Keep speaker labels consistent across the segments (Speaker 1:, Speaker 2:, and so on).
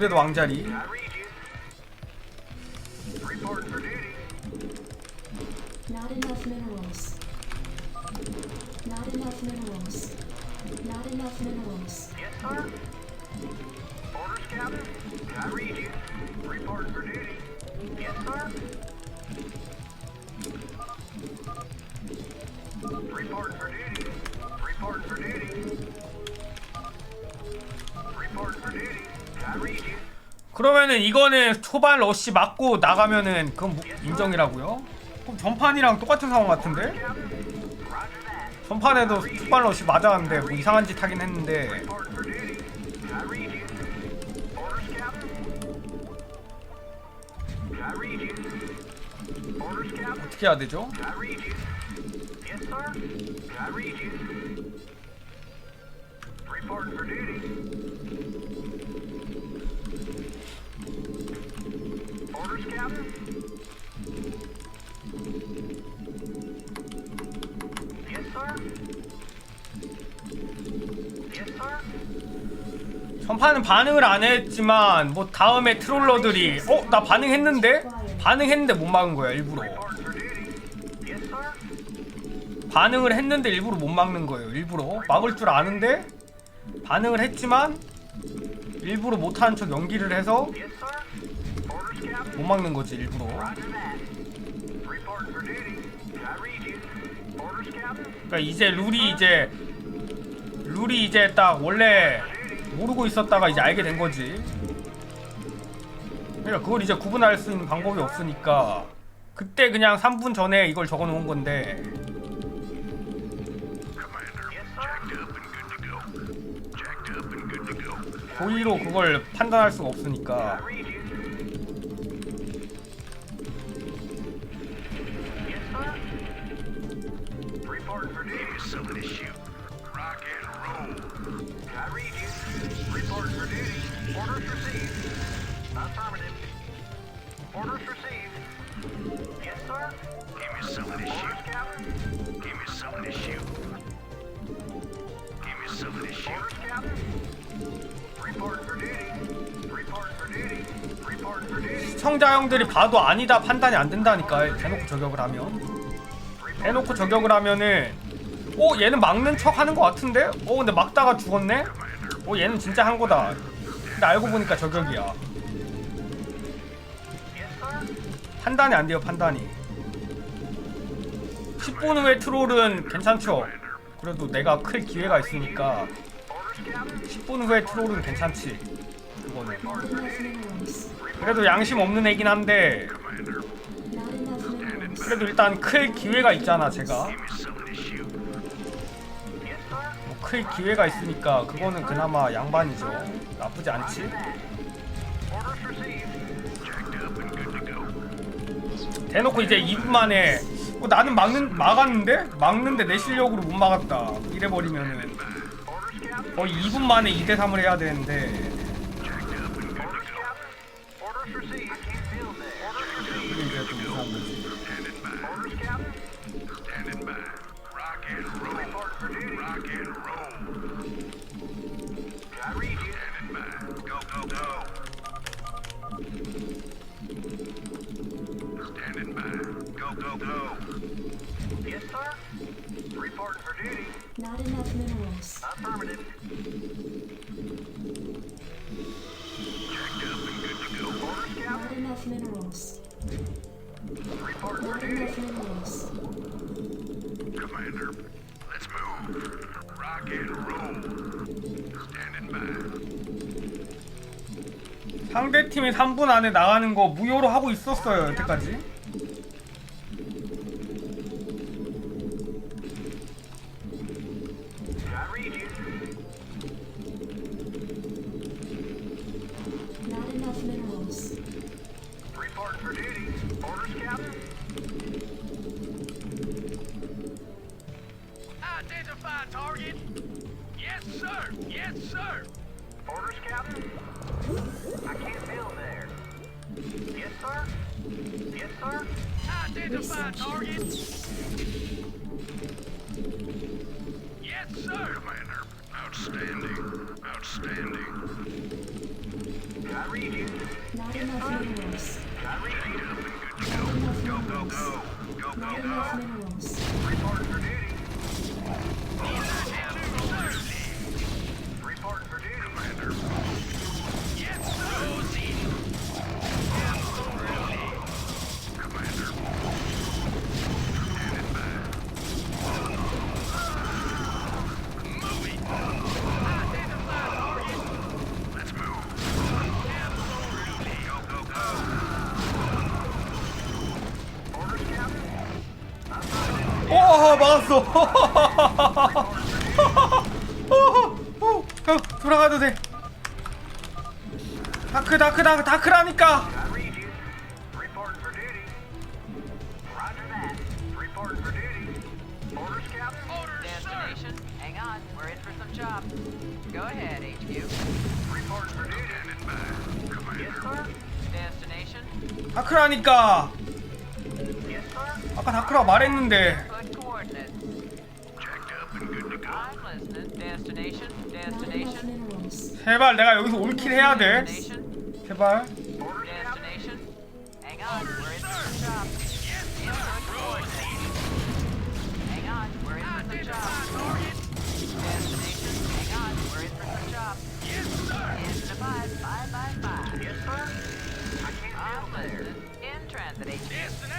Speaker 1: 그래도 왕자리.
Speaker 2: I read you. Report for duty.
Speaker 3: Not enough minerals. Not enough minerals. Not enough minerals.
Speaker 2: Yes, sir. Orders, Captain. I read you. Report for duty. Yes, sir. Report for duty. Report for duty.
Speaker 1: 그러면은 이거는 초반 러시 맞고 나가면은 그건 뭐- 인정이라고요? 그럼 전판이랑 똑같은 상황 같은데? 전판에도 초반 러시 맞았는데 뭐 이상한 짓 하긴 했는데. 어떻게 해야 되죠? 전판은 반응을 안 했지만 뭐 다음에 트롤러들이 어? 나 반응했는데? 반응했는데 못 막은 거야 일부러. 반응을 했는데 일부러 못 막는 거예요 일부러 막을 줄 아는데 반응을 했지만 일부러 못하는 척 연기를 해서. 못 막는 거지 일부러. 그러니까 이제 룰이 이제 룰이 이제 딱 원래 모르고 있었다가 이제 알게 된 거지. 그러니까 그걸 이제 구분할 수 있는 방법이 없으니까 그때 그냥 3분 전에 이걸 적어 놓은 건데. 고의로 그걸 판단할 수가 없으니까
Speaker 2: Orders received. Yes, sir. Give me something to shoot. Orders, Captain. Give me something to shoot. Give me something to shoot. Orders, Captain. Report for duty. Report for duty. Report for duty.
Speaker 1: 시청자 형들이 봐도 아니다 판단이 안 된다니까 대놓고 저격을 하면 대놓고 저격을 하면은 어 얘는 막는 척 하는 것 같은데? 어 근데 막다가 죽었네? 어 얘는 진짜 한 거다 근데 알고 보니까 저격이야 판단이 안 돼요 판단이 10분 후에 트롤은 괜찮죠 그래도 내가 클 기회가 있으니까
Speaker 2: Orders, Captain.
Speaker 1: 10분 후에 트롤은 괜찮지 그거는. 그래도 양심 없는 애긴 한데. 그래도 일단 클 기회가 있잖아 제가. 뭐 클 기회가 있으니까 그거는 그나마 양반이죠 나쁘지 않지 대놓고 이제 2분 만에 어, 나는 막는 막았는데 막는데 내 실력으로 못 막았다 이래버리면은. 거의 2분 만에 2대 3을 해야 되는데 이제 좀 이상한 거지
Speaker 2: Go, go, go. Yes, sir. Reporting for duty.
Speaker 3: Not enough minerals.
Speaker 2: Affirmative. Checked up and good to go. Orders,
Speaker 3: Not
Speaker 2: Captain.
Speaker 3: enough minerals.
Speaker 2: Report for
Speaker 3: Not
Speaker 2: duty.
Speaker 3: enough minerals.
Speaker 2: Commander, let's move. Rock and roll. Standing by.
Speaker 1: 상대 팀이 3분 안에 나가는 거 무효로 하고 있었어요 여태까지
Speaker 2: Identify target. Yes, sir. Yes, sir. Orders, Captain. I can't feel there. Yes, sir. Yes, sir. Identify target. Yes, sir. Commander. Outstanding. Outstanding. Can I read you?
Speaker 3: Not enough minerals.
Speaker 2: Can I read you?
Speaker 3: Not enough minerals.
Speaker 2: Go, go, go. Go, go, go.
Speaker 3: Not enough minerals.
Speaker 2: Reporting for duty. Hold
Speaker 1: on, 막았어. 돌아가도 돼. 다크 다크 다크 다크라니까.
Speaker 2: For duty. Yes, sir.
Speaker 4: Destination.
Speaker 1: 다크라니까.
Speaker 2: Yes, sir.
Speaker 1: 아까 다크라 말했는데.
Speaker 4: Put coordinates.
Speaker 2: Checked up and good to go.
Speaker 4: I'm listening. Destination.
Speaker 3: Not enough
Speaker 4: Destination.
Speaker 3: minerals.
Speaker 1: 제발 내가 여기서 올킬 해야 돼.
Speaker 4: Destination.
Speaker 1: 제발.
Speaker 2: Orders, Captain.
Speaker 4: Destination. Hang on, we're in for some chops. Input coordinates. Hang on, we're in for some chops. Destination. Hang on, we're in for some chops.
Speaker 2: Yes, sir.
Speaker 4: In the five, five by five.
Speaker 2: Yes, sir. I can't
Speaker 4: I'm
Speaker 2: feel there.
Speaker 4: listening. In transit, HQ.
Speaker 2: Destination.
Speaker 4: Destination.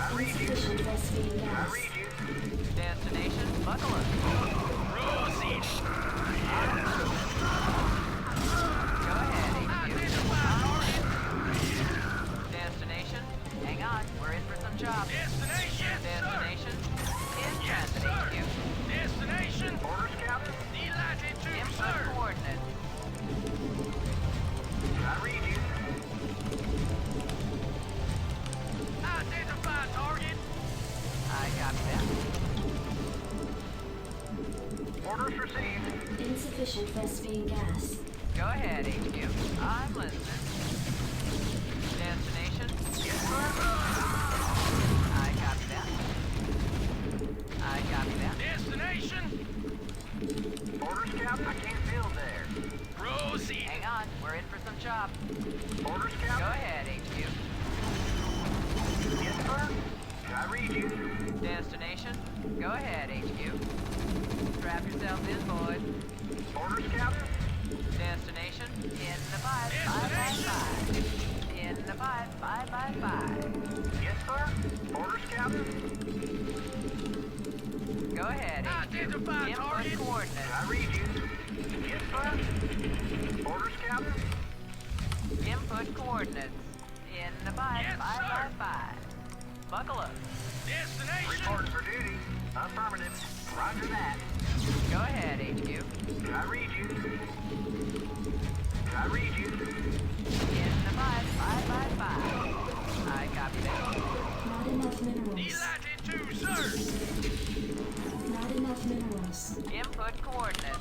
Speaker 4: that. I
Speaker 2: read you.
Speaker 3: Insufficient Vespene
Speaker 2: I
Speaker 3: gas.
Speaker 4: Destination. Buckle up.
Speaker 2: Rosie.
Speaker 4: Go ahead, HQ. Destination. Hang on. We're in for some chops.
Speaker 3: Gas.
Speaker 4: Go ahead, HQ. I'm listening. The five, five by. In the five, five by five.
Speaker 2: Yes, sir. Orders, Captain.
Speaker 4: Go ahead.
Speaker 2: Identify target.
Speaker 4: coordinates.
Speaker 2: I read you. Yes, sir. Orders, Captain.
Speaker 4: Input coordinates. In the five,
Speaker 2: Yes,
Speaker 4: five
Speaker 2: sir.
Speaker 4: five. Buckle up.
Speaker 2: Destination. Reporting for duty. Affirmative. Roger that.
Speaker 4: Go ahead, HQ.
Speaker 2: I read you. I read you.
Speaker 4: In the five, five by five. I copy that.
Speaker 3: Not enough minerals.
Speaker 2: Delighted sir.
Speaker 3: Not enough minerals.
Speaker 4: Input coordinates.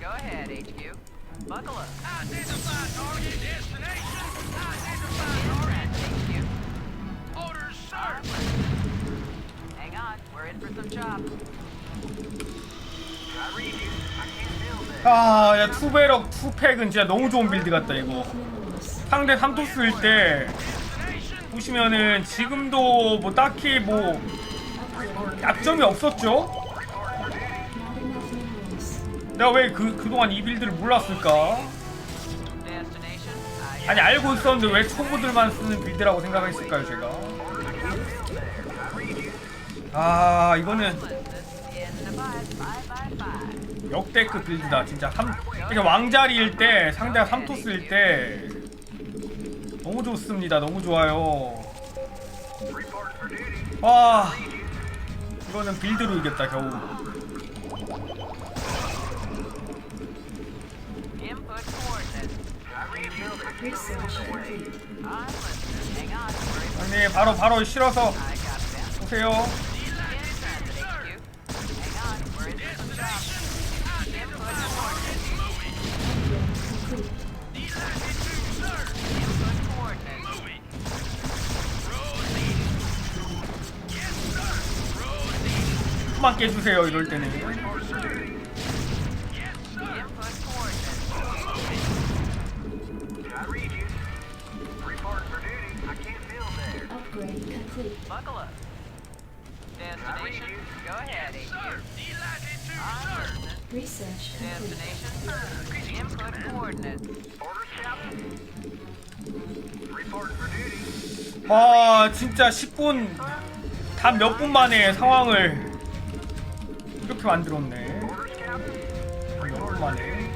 Speaker 4: Go ahead, HQ. Buckle up.
Speaker 2: Identify target destination. Identify
Speaker 4: In transit, HQ.
Speaker 2: Orders,
Speaker 4: I'm. Hang on, we're in for some chops.
Speaker 2: I read you.
Speaker 1: 아, 야 투베럭 투팩은 진짜 너무 좋은 빌드 같다 이거. 상대 삼토스일 때. 보시면은 지금도 뭐 딱히 뭐. 약점이 없었죠. 내가 왜 그 그동안 이 빌드를 몰랐을까? 아니 알고 있었는데 왜 초보들만 쓰는 빌드라고 생각했을까요 제가? 아 이거는 역대급 빌드다 진짜 삼 이렇게 왕자리일 때 상대가 삼토스일 때 너무 좋습니다 너무 좋아요. 와 이거는 빌드로 이겼다 겨우 형님 바로 바로 실어서. 오세요 그만 깨주세요 이럴 때는. 와 진짜 10분 단 몇 분 만에 상황을 이렇게 만들었네
Speaker 2: Orders, Captain.
Speaker 1: 몇분 만에
Speaker 4: Hang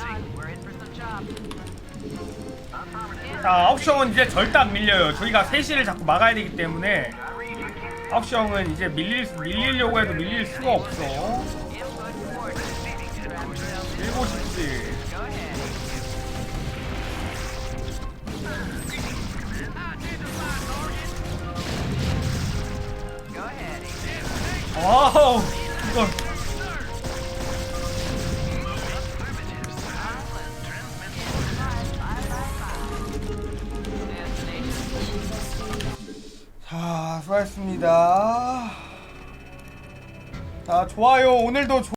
Speaker 4: on. We're in for some chops.
Speaker 2: Affirmative.
Speaker 1: 자 9시형은 이제 절대 안 밀려요 저희가 3시를 자꾸 막아야 되기 때문에 9시형은 이제 밀릴, 밀리려고 해도 밀릴 수가 없어 이건 자 수고하셨습니다. 자 좋아요. 오늘도